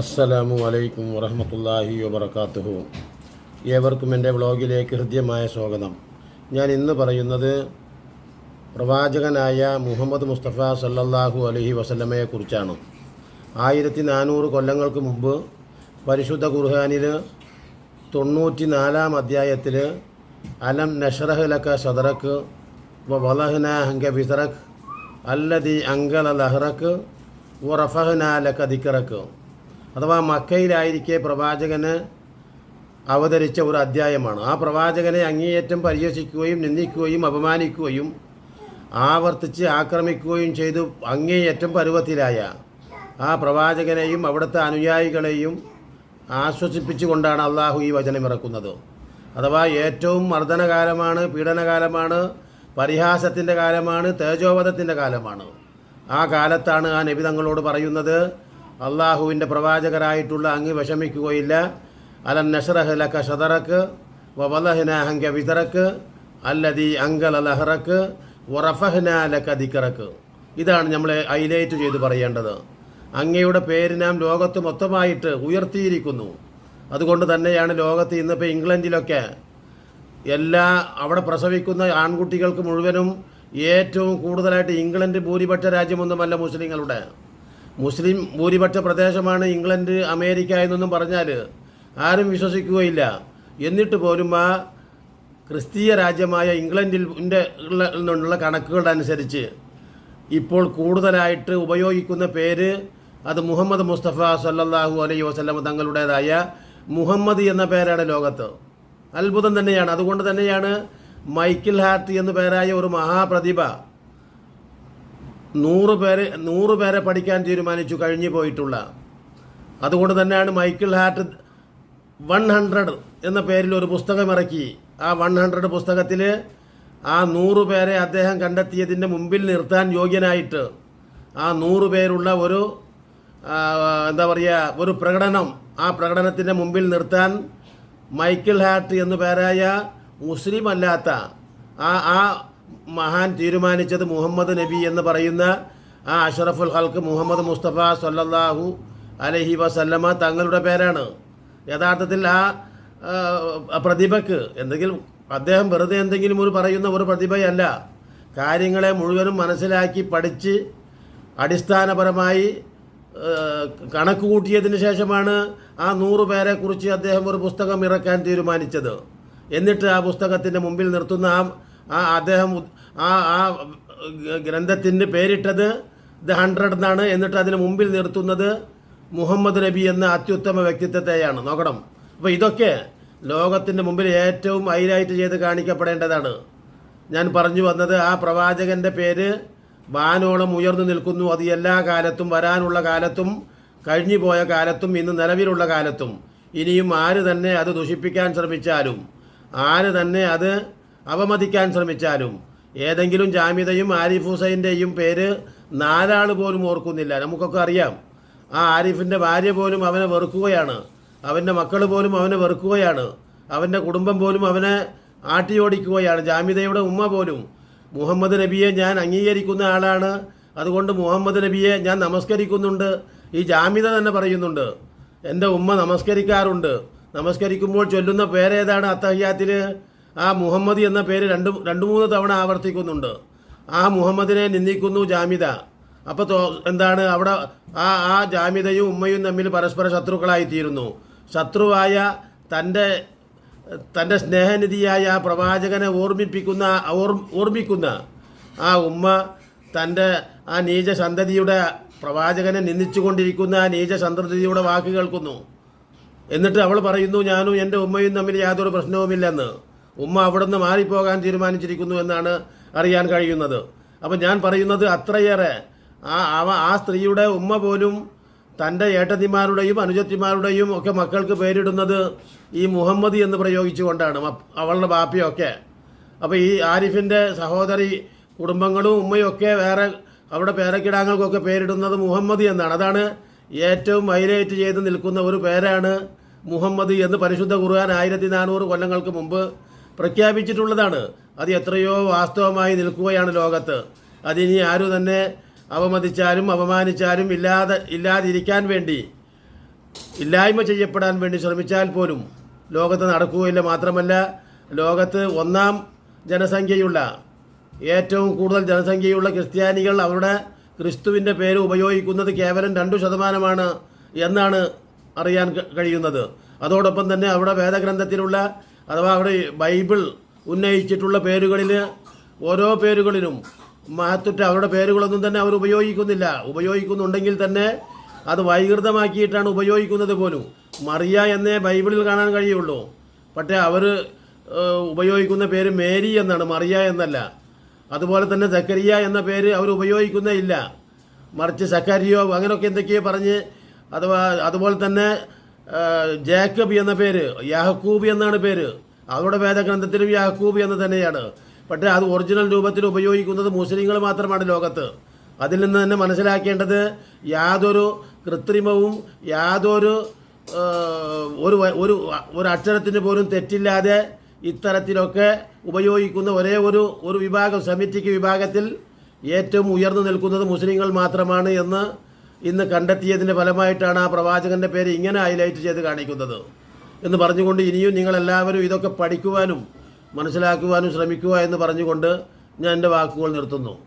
അസ്സലാമു അലൈക്കും വറഹമത്തല്ലാഹി വബർക്കാത്തുഹു ഏവർക്കും എന്റെ വ്ളോഗിലേക്ക് ഹൃദ്യമായ സ്വാഗതം. ഞാൻ ഇന്ന് പറയുന്നത് പ്രവാചകനായ മുഹമ്മദ് മുസ്തഫ സല്ലല്ലാഹു അലൈഹി വസല്ലമയെക്കുറിച്ചാണ് ആയിരത്തി നാനൂറ് കൊല്ലങ്ങൾക്ക് മുമ്പ് പരിശുദ്ധ ഖുർഹാനിൽ തൊണ്ണൂറ്റി നാലാം അധ്യായത്തിൽ അലം നഷറഹ്ലക്ക ലക സദറക്ക് വലഹ്ന ഹങ്ക വിസറക്ക് അല്ലതി അങ്കല ലഹ്റക്ക് വ ദിക്കറക്ക് അഥവാ മക്കയിലായിരിക്കെ പ്രവാചകന് അവതരിച്ച ഒരു അധ്യായമാണ്. ആ പ്രവാചകനെ അങ്ങേയറ്റം പരിഹസിക്കുകയും നിന്ദിക്കുകയും അപമാനിക്കുകയും ആവർത്തിച്ച് ആക്രമിക്കുകയും ചെയ്തു അങ്ങേയറ്റം പരുവത്തിലായ ആ പ്രവാചകനെയും അവിടുത്തെ അനുയായികളെയും ആശ്വസിപ്പിച്ചുകൊണ്ടാണ് അള്ളാഹു ഈ വചനം ഇറക്കുന്നത്. അഥവാ ഏറ്റവും മർദ്ദനകാലമാണ് പീഡനകാലമാണ് പരിഹാസത്തിന്റെ കാലമാണ് തേജോവധത്തിന്റെ കാലമാണ്. ആ കാലത്താണ് ആ നബി തങ്ങളോട് പറയുന്നത് അള്ളാഹുവിന്റെ പ്രവാചകരായിട്ടുള്ള അങ്ങ് വിഷമിക്കുകയില്ല. അലൻ നഷറഹ് ലക ഷദറക്ക് വലഹ്ന ഹങ്ക വിതറക്ക് അല്ലതി അങ്കല ലഹറക്ക് വറഫഹ്ന ലക ദിക്കറക്ക് ഇതാണ് നമ്മൾ ഹൈലൈറ്റ് ചെയ്ത് പറയേണ്ടത്. അങ്ങയുടെ പേര് നാം ലോകത്ത് മൊത്തമായിട്ട് ഉയർത്തിയിരിക്കുന്നു. അതുകൊണ്ട് തന്നെയാണ് ലോകത്ത് ഇന്നിപ്പോൾ ഇംഗ്ലണ്ടിലൊക്കെ എല്ലാ അവിടെ പ്രസവിക്കുന്ന ആൺകുട്ടികൾക്ക് മുഴുവനും ഏറ്റവും കൂടുതലായിട്ട് ഇംഗ്ലണ്ട് ഭൂരിപക്ഷ രാജ്യമൊന്നുമല്ല മുസ്ലിങ്ങളുടെ. മുസ്ലിം ഭൂരിപക്ഷ പ്രദേശമാണ് ഇംഗ്ലണ്ട് അമേരിക്ക എന്നൊന്നും പറഞ്ഞാൽ ആരും വിശ്വസിക്കുകയില്ല. എന്നിട്ട് പോലും ആ ക്രിസ്തീയ രാജ്യമായ ഇംഗ്ലണ്ടിൽ നിന്നുള്ള കണക്കുകളുടെ അനുസരിച്ച് ഇപ്പോൾ കൂടുതലായിട്ട് ഉപയോഗിക്കുന്ന പേര് അത് മുഹമ്മദ് മുസ്തഫ സല്ലാഹു അലൈ വസല്ലം തങ്ങളുടേതായ മുഹമ്മദ് എന്ന പേരാണ് ലോകത്ത്. അത്ഭുതം തന്നെയാണ്. അതുകൊണ്ട് തന്നെയാണ് മൈക്കിൾ ഹാർട്ട് എന്ന പേരായ ഒരു മഹാപ്രതിഭ നൂറ് പേര് നൂറ് പേരെ പഠിക്കാൻ തീരുമാനിച്ചു കഴിഞ്ഞു പോയിട്ടുള്ള. അതുകൊണ്ട് തന്നെയാണ് മൈക്കിൾ ഹാർട്ട് വൺ ഹൺഡ്രഡ് എന്ന പേരിൽ ഒരു പുസ്തകം ഇറക്കി. ആ വൺ ഹൺഡ്രഡ് പുസ്തകത്തിൽ ആ നൂറ് പേരെ അദ്ദേഹം കണ്ടെത്തിയതിന്റെ മുമ്പിൽ നിർത്താൻ യോഗ്യനായിട്ട് ആ നൂറ് പേരുള്ള ഒരു എന്താ പറയുക ഒരു പ്രകടനം ആ പ്രകടനത്തിന്റെ മുമ്പിൽ നിർത്താൻ മൈക്കിൾ ഹാർട്ട് എന്നു പേരായ മുസ്ലിം അല്ലാത്ത ആ ആ മഹാൻ തീരുമാനിച്ചത് മുഹമ്മദ് നബി എന്ന് പറയുന്ന ആ അഷറഫുൽ ഹൽക്ക് മുഹമ്മദ് മുസ്തഫ സല്ലല്ലാഹു അലഹി വസല്ലമ തങ്ങളുടെ പേരാണ്. യഥാർത്ഥത്തിൽ ആ പ്രതിഭക്ക് എന്തെങ്കിലും അദ്ദേഹം വെറുതെ എന്തെങ്കിലും ഒരു പറയുന്ന ഒരു പ്രതിഭയല്ല. കാര്യങ്ങളെ മുഴുവനും മനസ്സിലാക്കി പഠിച്ച് അടിസ്ഥാനപരമായി കണക്ക് കൂട്ടിയതിന് ശേഷമാണ് ആ നൂറ് പേരെ കുറിച്ച് അദ്ദേഹം ഒരു പുസ്തകം ഇറക്കാൻ തീരുമാനിച്ചത്. എന്നിട്ട് ആ പുസ്തകത്തിന്റെ മുമ്പിൽ നിർത്തുന്ന ആ ആ അദ്ദേഹം ആ ആ ഗ്രന്ഥത്തിന്റെ പേരിട്ടത് ദ ഹൺഡ്രഡ് എന്നാണ്. എന്നിട്ട് അതിന് മുമ്പിൽ നിർത്തുന്നത് മുഹമ്മദ് നബി എന്ന അത്യുത്തമ വ്യക്തിത്വത്തെയാണ്. നോക്കണം. അപ്പോൾ ഇതൊക്കെ ലോകത്തിന്റെ മുമ്പിൽ ഏറ്റവും ഹൈലൈറ്റ് ചെയ്ത് കാണിക്കപ്പെടേണ്ടതാണ്. ഞാൻ പറഞ്ഞു വന്നത് ആ പ്രവാചകന്റെ പേര് വാനോളം ഉയർന്നു നിൽക്കുന്നു. അത് എല്ലാ കാലത്തും വരാനുള്ള കാലത്തും കഴിഞ്ഞു പോയ കാലത്തും ഇന്ന് നിലവിലുള്ള കാലത്തും. ഇനിയും ആര് തന്നെ അത് ദുഷിപ്പിക്കാൻ ശ്രമിച്ചാലും ആര് തന്നെ അത് അവമതിക്കാൻ ശ്രമിച്ചാലും ഏതെങ്കിലും ജാമ്യതയും ആരിഫ് ഹുസൈന്റെയും പേര് നാലാൾ പോലും ഓർക്കുന്നില്ല. നമുക്കൊക്കെ അറിയാം. ആ ആരിഫിന്റെ ഭാര്യ പോലും അവനെ വെറുക്കുകയാണ്. അവന്റെ മക്കൾ പോലും അവനെ വെറുക്കുകയാണ്. അവന്റെ കുടുംബം പോലും അവനെ ആട്ടിയോടിക്കുകയാണ്. ജാമിതയുടെ ഉമ്മ പോലും. മുഹമ്മദ് നബിയെ ഞാൻ അംഗീകരിക്കുന്ന ആളാണ്. അതുകൊണ്ട് മുഹമ്മദ് നബിയെ ഞാൻ നമസ്കരിക്കുന്നുണ്ട്. ഈ ജാമിത തന്നെ പറയുന്നുണ്ട്. എന്റെ ഉമ്മ നമസ്കരിക്കാറുണ്ട്. നമസ്കരിക്കുമ്പോൾ ചൊല്ലുന്ന പേരേതാണ് അത്തഹ്യാത്തിൽ ആ മുഹമ്മദ് എന്ന പേര് രണ്ട് രണ്ട് മൂന്ന് തവണ ആവർത്തിക്കുന്നുണ്ട്. ആ മുഹമ്മദിനെ നിന്ദിക്കുന്നു ജാമിത അപ്പോൾ എന്താണ് അവിടെ ആ ആ ജാമിതയും ഉമ്മയും തമ്മിൽ പരസ്പര ശത്രുക്കളായി തീരുന്നു ശത്രുവായ തന്റെ തന്റെ സ്നേഹനിധിയായ ആ പ്രവാചകനെ ഓർമ്മിപ്പിക്കുന്ന ഓർ ഓർമ്മിക്കുന്ന ആ ഉമ്മ തന്റെ ആ നീച സന്തതിയുടെ പ്രവാചകനെ നിന്ദിച്ചുകൊണ്ടിരിക്കുന്ന ആ നീച സന്തതിയുടെ വാക്ക് കേൾക്കുന്നു. എന്നിട്ട് അവൾ പറയുന്നു ഞാനും എന്റെ ഉമ്മയും തമ്മിൽ യാതൊരു പ്രശ്നവുമില്ലെന്ന്. ഉമ്മ അവിടെ നിന്ന് മാറിപ്പോകാൻ തീരുമാനിച്ചിരിക്കുന്നു എന്നാണ് അറിയാൻ കഴിയുന്നത്. അപ്പം ഞാൻ പറയുന്നത് അത്രയേറെ ആ ആ സ്ത്രീയുടെ ഉമ്മ പോലും തന്റെ ഏട്ടത്തിമാരുടെയും അനുജത്തിമാരുടെയും ഒക്കെ മക്കൾക്ക് പേരിടുന്നത് ഈ മുഹമ്മദ് എന്ന് പ്രയോഗിച്ചുകൊണ്ടാണ് അവളുടെ ബാപ്പയൊക്കെ. അപ്പോൾ ഈ ആരിഫിന്റെ സഹോദരി കുടുംബങ്ങളും ഉമ്മയൊക്കെ വേറെ അവിടെ പേരക്കിടാങ്ങൾക്കൊക്കെ പേരിടുന്നത് മുഹമ്മദ് എന്നാണ്. അതാണ് ഏറ്റവും ഹൈലൈറ്റ് ചെയ്ത് നിൽക്കുന്ന ഒരു പേരാണ് മുഹമ്മദ് എന്ന് പരിശുദ്ധ ഖുർആൻ ആയിരത്തി നാനൂറ് കൊല്ലങ്ങൾക്ക് മുമ്പ് പ്രഖ്യാപിച്ചിട്ടുള്ളതാണ്. അത് എത്രയോ വാസ്തവമായി നിൽക്കുകയാണ് ലോകത്ത്. അതിനി ആരും തന്നെ അവമതിച്ചാലും അപമാനിച്ചാലും ഇല്ലാതെ ഇല്ലാതിരിക്കാൻ വേണ്ടി ഇല്ലായ്മ ചെയ്യപ്പെടാൻ വേണ്ടി ശ്രമിച്ചാൽ പോലും ലോകത്ത് നടക്കുകയില്ല മാത്രമല്ല ലോകത്ത് ഒന്നാം ജനസംഖ്യയുള്ള ഏറ്റവും കൂടുതൽ ജനസംഖ്യയുള്ള ക്രിസ്ത്യാനികൾ അവരുടെ ക്രിസ്തുവിന്റെ പേര് ഉപയോഗിക്കുന്നത് കേവലം രണ്ടു ശതമാനമാണ് എന്നാണ് അറിയാൻ കഴിയുന്നത്. അതോടൊപ്പം തന്നെ അവിടെ വേദഗ്രന്ഥത്തിലുള്ള അഥവാ അവിടെ ബൈബിൾ ഉന്നയിച്ചിട്ടുള്ള പേരുകളിൽ ഓരോ പേരുകളിലും മഹത്തുറ്റ അവരുടെ പേരുകളൊന്നും തന്നെ അവർ ഉപയോഗിക്കുന്നില്ല. ഉപയോഗിക്കുന്നുണ്ടെങ്കിൽ തന്നെ അത് വൈകൃതമാക്കിയിട്ടാണ് ഉപയോഗിക്കുന്നത് പോലും. മറിയ എന്നേ ബൈബിളിൽ കാണാൻ കഴിയുള്ളൂ. പക്ഷേ അവർ ഉപയോഗിക്കുന്ന പേര് മേരി എന്നാണ്. മറിയ എന്നല്ല. അതുപോലെ തന്നെ സക്കരിയ എന്ന പേര് അവർ ഉപയോഗിക്കുന്നേ ഇല്ല. മറിച്ച് സക്കരിയോ അങ്ങനെയൊക്കെ എന്തൊക്കെയോ പറഞ്ഞ് അഥവാ അതുപോലെ തന്നെ ജേക്കബ് എന്ന പേര് യാഹക്കൂബ് എന്നാണ് പേര്. അവരുടെ വേദഗ്രന്ഥത്തിലും യാഹക്കൂബ് എന്ന് തന്നെയാണ്. പക്ഷേ അത് ഒറിജിനൽ രൂപത്തിൽ ഉപയോഗിക്കുന്നത് മുസ്ലിങ്ങൾ മാത്രമാണ് ലോകത്ത്. അതിൽ നിന്ന് തന്നെ മനസ്സിലാക്കേണ്ടത് യാതൊരു കൃത്രിമവും യാതൊരു ഒരു ഒരു ഒരു അക്ഷരത്തിന് പോലും തെറ്റില്ലാതെ ഇത്തരത്തിലൊക്കെ ഉപയോഗിക്കുന്ന ഒരേ ഒരു ഒരു വിഭാഗം സെമിറ്റിക് വിഭാഗത്തിൽ ഏറ്റവും ഉയർന്നു നിൽക്കുന്നത് മുസ്ലിങ്ങൾ മാത്രമാണ് എന്ന് ഇന്ന് കണ്ടെത്തിയതിന്റെ ഫലമായിട്ടാണ് ആ പ്രവാചകന്റെ പേര് ഇങ്ങനെ ഹൈലൈറ്റ് ചെയ്ത് കാണിക്കുന്നത്. എന്ന് പറഞ്ഞുകൊണ്ട് ഇനിയും നിങ്ങളെല്ലാവരും ഇതൊക്കെ പഠിക്കുവാനും മനസ്സിലാക്കുവാനും ശ്രമിക്കുക എന്ന് പറഞ്ഞുകൊണ്ട് ഞാൻ എന്റെ വാക്കുകൾ നിർത്തുന്നു.